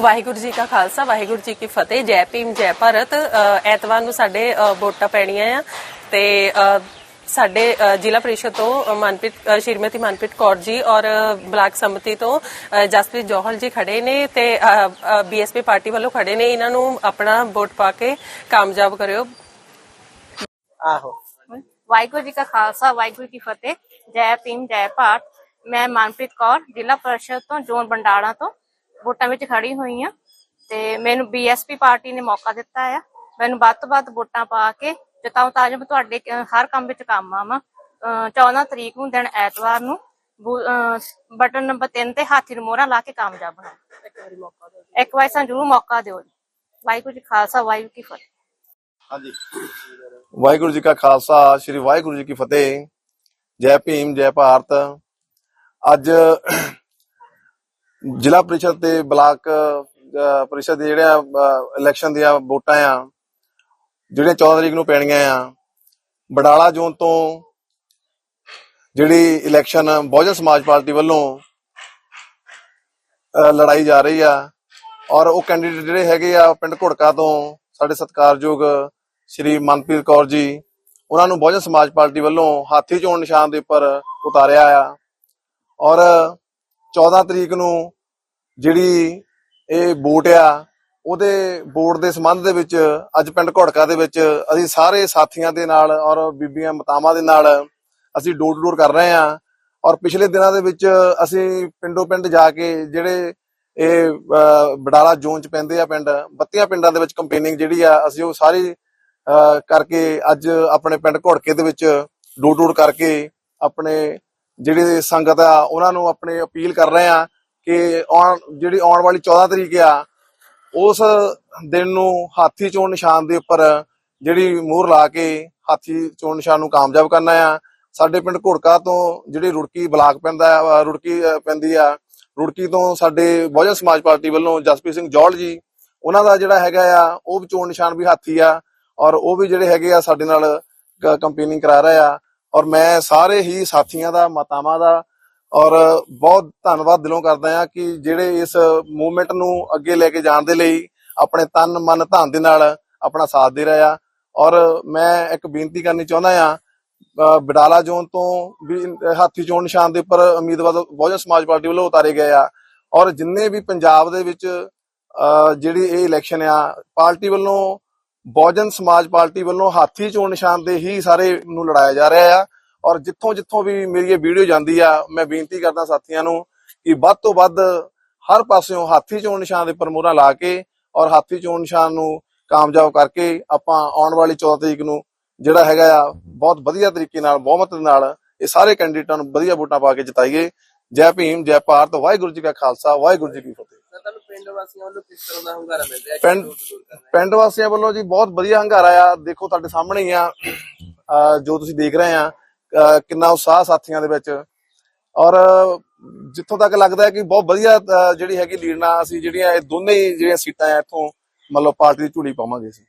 ਵਾਹਿਗੁਰੂ ਜੀ ਕਾ ਖਾਲਸਾ ਵਾਹਿਗੁਰੂ ਜੀ ਕੀ ਫਤਿਹ। ਜੈ ਭੀਮ ਜੈ ਭਾਰਤ। ਐਤਵਾਰ ਨੂੰ ਸਾਡੇ ਵੋਟਾਂ ਪੈਣੀਆਂ ਆ। ਤੇ ਸਾਡੇ ਜ਼ਿਲ੍ਹਾ ਪ੍ਰੀਸ਼ਦ ਤੋਂ ਮਨਪ੍ਰੀਤ ਸ਼੍ਰੀਮਤੀ ਮਨਪ੍ਰੀਤ ਕੌਰ ਜੀ ਔਰ ਬਲਾਕ ਸੰਮਤੀ ਤੋਂ ਜਸਪ੍ਰੀਤ ਜੋਹਲ ਜੀ ਖੜੇ ਨੇ ਤੇ ਬੀਐਸਪੀ ਪਾਰਟੀ ਵੱਲੋਂ ਖੜੇ ਨੇ। ਇਹਨਾਂ ਨੂੰ ਆਪਣਾ ਵੋਟ ਪਾ ਕੇ ਕਾਮਯਾਬ ਕਰਿਓ। ਆਹੋ। ਵਾਹਿਗੁਰੂ ਜੀ ਕਾ ਖਾਲਸਾ ਵਾਹਿਗੁਰੂ ਜੀ ਕੀ ਫਤਿਹ। ਜੈ ਭੀਮ ਜੈ ਭਾਰਤ। ਮੈਂ ਮਨਪ੍ਰੀਤ ਕੌਰ ਜ਼ਿਲ੍ਹਾ ਪਰਿਸ਼ਦ ਤੋਂ ਜ਼ੋਨ ਬੰਡਾਲਾ ਤੋਂ। ਵੋਟਾਂ ਵਿੱਚ ਖੜੀ ਹੋਈ ਹਾਂ ਤੇ ਮੈਨੂੰ ਬੀਐਸਪੀ ਪਾਰਟੀ ਨੇ ਮੌਕਾ ਦਿੱਤਾ ਆ। ਮੈਨੂੰ ਵੱਧ ਤੋਂ ਵੱਧ ਵੋਟਾਂ ਪਾ ਕੇ ਜਿਤਾਉ ਤਾਂ ਜੋ ਤੁਹਾਡੇ ਹਰ ਕੰਮ ਵਿੱਚ ਕੰਮ ਆਵਾਂ। 14 ਤਰੀਕ ਨੂੰ ਦਿਨ ਐਤਵਾਰ ਨੂੰ ਬਟਨ ਨੰਬਰ 3 ਤੇ ਹਾਥੀ ਨੂੰ ਮੋਹਰਾਂ ਲਾ ਕੇ ਕਾਮਯਾਬ ਬਣਾ ਇੱਕ ਵਾਰ ਸਾਨੂੰ ਜ਼ਰੂਰ ਮੌਕਾ ਦਿਓ ਵਾਹਿਗੁਰੂ ਜੀ ਖਾਲਸਾ, ਵਾਹਿਗੁਰੂ ਕੀ ਫਤਿਹ। ਹਾਂਜੀ। ਵਾਹਿਗੁਰੂ ਜੀ ਕਾ ਖਾਲਸਾ, ਸ੍ਰੀ ਵਾਹਿਗੁਰੂ ਜੀ ਕੀ ਫਤਿਹ। ਜੈ ਭੀਮ, ਜੈ ਭਾਰਤ। ਅੱਜ ਜ਼ਿਲ੍ਹਾ ਪ੍ਰੀਸ਼ਦ ਤੇ ਬਲਾਕ ਅਹ, ਪ੍ਰੀਸ਼ਦ ਦੇ ਜਿਹੜੀਆਂ ਇਲੈਕਸ਼ਨ ਦੀਆਂ ਵੋਟਾਂ ਆ ਜਿਹੜੀਆਂ 14 ਤਰੀਕ ਨੂੰ ਪੈਣੀਆਂ ਆ ਬਡਾਲਾ ਜ਼ੋਨ ਤੋਂ ਜਿਹੜੀ ਇਲੈਕਸ਼ਨ ਬਹੁਜਨ ਸਮਾਜ ਪਾਰਟੀ ਵੱਲੋਂ ਲੜਾਈ ਜਾ ਰਹੀ ਆ ਔਰ ਉਹ ਕੈਂਡੀਡੇਟ ਜਿਹੜੇ ਹੈਗੇ ਆ ਪਿੰਡ ਘੁੜਕਾ ਤੋਂ ਸਾਡੇ ਸਤਿਕਾਰਯੋਗ ਸ਼੍ਰੀ ਮਨਪ੍ਰੀਤ ਕੌਰ ਜੀ ਉਹਨਾਂ ਨੂੰ ਬਹੁਜਨ ਸਮਾਜ ਪਾਰਟੀ ਵੱਲੋਂ ਹਾਥੀ ਚੋਣ ਨਿਸ਼ਾਨ ਦੇ ਉੱਪਰ ਉਤਾਰਿਆ ਆ ਔਰ 14 ਤਰੀਕ ਨੂੰ ਜਿਹੜੀ ਇਹ ਵੋਟ ਆ ਉਹਦੇ ਵੋਟ ਦੇ ਸੰਬੰਧ ਦੇ ਵਿੱਚ ਅੱਜ ਪਿੰਡ ਘੋੜਕਾ ਦੇ ਵਿੱਚ ਅਸੀਂ ਸਾਰੇ ਸਾਥੀਆਂ ਦੇ ਨਾਲ ਔਰ ਬੀਬੀਆਂ ਮਤਾਵਾਂ ਦੇ ਨਾਲ ਅਸੀਂ ਡੋਰ ਟੂ ਡੋਰ ਕਰ ਰਹੇ ਆ ਔਰ ਪਿਛਲੇ ਦਿਨਾਂ ਦੇ ਵਿੱਚ ਅਸੀਂ ਪਿੰਡੋ ਪਿੰਡ ਜਾ ਕੇ ਜਿਹੜੇ ਇਹ ਅਹ, ਬਡਾਲਾ ਜ਼ੋਨ ਚ ਪੈਂਦੇ ਆ ਪਿੰਡ 32 ਪਿੰਡਾਂ ਦੇ ਵਿੱਚ ਕੰਪੇਨਿੰਗ ਜਿਹੜੀ ਆ ਅਸੀਂ ਉਹ ਸਾਰੀ ਕਰਕੇ ਅੱਜ ਆਪਣੇ ਪਿੰਡ ਘੋੜਕੇ ਦੇ ਵਿੱਚ ਡੋਰ ਡੋਰ ਕਰਕੇ ਆਪਣੇ ਜਿਹੜੇ ਸੰਗਤ ਆ ਉਹਨਾਂ ਨੂੰ ਆਪਣੇ ਅਪੀਲ ਕਰ ਰਹੇ ਆ ਕਿ ਆਉਣ ਜਿਹੜੀ ਆਉਣ ਵਾਲੀ 14 ਤਰੀਕ ਆ ਉਸ ਦਿਨ ਨੂੰ ਹਾਥੀ ਚੋਣ ਨਿਸ਼ਾਨ ਦੇ ਉੱਪਰ ਜਿਹੜੀ ਮੋਹਰ ਲਾ ਕੇ ਹਾਥੀ ਚੋਣ ਨਿਸ਼ਾਨ ਨੂੰ ਕਾਮਯਾਬ ਕਰਨਾ ਆ। ਸਾਡੇ ਪਿੰਡ ਘੋੜਕਾ ਤੋਂ ਜਿਹੜੀ ਰੁੜਕੀ ਬਲਾਕ ਪੈਂਦਾ ਆ, ਰੁੜਕੀ ਪੈਂਦੀ ਆ ਰੁੜਕੀ ਤੋਂ ਸਾਡੇ ਬਹੁਜਨ ਸਮਾਜ ਪਾਰਟੀ ਵੱਲੋਂ ਜਸਪ੍ਰੀਤ ਸਿੰਘ ਜੋਲ ਜੀ ਉਹਨਾਂ ਦਾ ਜਿਹੜਾ ਹੈਗਾ ਆ ਉਹ ਵੀ ਚੋਣ ਨਿਸ਼ਾਨ ਵੀ ਹਾਥੀ ਆ ਔਰ ਉਹ ਵੀ ਜਿਹੜੇ ਹੈਗੇ ਆ ਸਾਡੇ ਨਾਲ ਕੰਪੇਨਿੰਗ ਕਰਾ ਰਹੇ ਆ। ਔਰ ਮੈਂ ਸਾਰੇ ਹੀ ਸਾਥੀਆਂ ਦਾ ਮਾਤਾਵਾਂ ਦਾ ਔਰ ਬਹੁਤ ਧੰਨਵਾਦ ਦਿਲੋਂ ਕਰਦਾ ਹਾਂ ਕਿ ਜਿਹੜੇ ਇਸ ਮੂਵਮੈਂਟ ਨੂੰ ਅੱਗੇ ਲੈ ਕੇ ਜਾਣ ਦੇ ਲਈ ਆਪਣੇ ਤਨ ਮਨ ਧਨ ਦੇ ਨਾਲ ਆਪਣਾ ਸਾਥ ਦੇ ਰਹੇ ਆ। ਔਰ ਮੈਂ ਇੱਕ ਬੇਨਤੀ ਕਰਨੀ ਚਾਹੁੰਦਾ ਆ ਅ, ਬਡਾਲਾ ਜ਼ੋਨ ਤੋਂ ਵੀ ਹਾਥੀ ਚੋਣ ਨਿਸ਼ਾਨ ਦੇ ਉੱਪਰ ਉਮੀਦਵਾਰ ਬਹੁਜਨ ਸਮਾਜ ਪਾਰਟੀ ਵੱਲੋਂ ਉਤਾਰੇ ਗਏ ਆ। ਔਰ ਜਿੰਨੇ ਵੀ ਪੰਜਾਬ ਦੇ ਵਿੱਚ ਜਿਹੜੀ ਇਹ ਇਲੈਕਸ਼ਨ ਆ ਪਾਰਟੀ ਵੱਲੋਂ ਬਹੁਜਨ ਸਮਾਜ ਪਾਰਟੀ ਵੱਲੋਂ ਹਾਥੀ ਚੋਣ ਨਿਸ਼ਾਨ ਦੇ ਹੀ ਸਾਰੇ ਨੂੰ ਲੜਾਇਆ ਜਾ ਰਿਹਾ ਆ। ਔਰ ਜਿੱਥੋਂ ਜਿੱਥੋਂ ਵੀ ਮੇਰੀ ਇਹ ਵੀਡੀਓ ਜਾਂਦੀ ਆ, ਮੈਂ ਬੇਨਤੀ ਕਰਦਾ ਸਾਥੀਆਂ ਨੂੰ ਕਿ ਵੱਧ ਤੋਂ ਵੱਧ ਹਰ ਪਾਸਿਓਂ ਹਾਥੀ ਚੋਣ ਨਿਸ਼ਾਨ ਦੇ ਉੱਪਰ ਲਾ ਕੇ ਔਰ ਹਾਥੀ ਚੋਣ ਨਿਸ਼ਾਨ ਨੂੰ ਕਾਮਯਾਬ ਕਰਕੇ ਆਪਾਂ ਆਉਣ ਵਾਲੀ 14 ਤਰੀਕ ਨੂੰ ਜਿਹੜਾ ਹੈਗਾ ਆ, ਬਹੁਤ ਵਧੀਆ ਤਰੀਕੇ ਨਾਲ, ਬਹੁਮਤ ਨਾਲ ਇਹ ਸਾਰੇ ਕੈਂਡੀਡੇਟਾਂ ਨੂੰ ਵਧੀਆ ਵੋਟਾਂ ਪਾ ਕੇ ਜਿਤਾਈਏ। ਜੈ ਭੀਮ, ਜੈ ਭਾਰਤ, ਵਾਹਿਗੁਰੂ ਜੀ ਕਾ ਖਾਲਸਾ, ਵਾਹਿਗੁਰੂ ਜੀ ਕੀ ਫਤਿਹ। ਵਾਸੀਆਂ ਵੱਲੋਂ ਕਿਸ ਤਰ੍ਹਾਂ ਦਾ ਹੰਗਾਰਾ ਮਿਲ ਰਿਹਾ ਹੈ? ਪਿੰਡ ਪਿੰਡ ਵਾਸੀਆਂ ਵੱਲੋਂ ਜੀ ਬਹੁਤ ਵਧੀਆ ਹੰਗਾਰਾ ਆ। ਦੇਖੋ ਤੁਹਾਡੇ ਸਾਹਮਣੇ ਹੀ ਆ। ਜੋ ਤੁਸੀਂ ਦੇਖ ਰਹੇ ਆ ਕਿੰਨਾ ਉਤਸ਼ਾਹ ਸਾਥੀਆਂ ਦੇ ਵਿੱਚ। ਔਰ ਜਿੱਥੋਂ ਤੱਕ ਲੱਗਦਾ ਹੈ ਕਿ ਬਹੁਤ ਵਧੀਆ ਜਿਹੜੀ ਹੈਗੀ ਲੀਡ ਨਾਲ ਅਸੀਂ ਜਿਹੜੀਆਂ ਇਹ ਦੋਨੇ ਹੀ ਜਿਹੜੀਆਂ ਸੀਟਾਂ ਆ ਇੱਥੋਂ ਮਤਲਬ ਪਾਰਟੀ ਦੀ ਝੂੜੀ ਪਾਵਾਂਗੇ ਅਸੀਂ।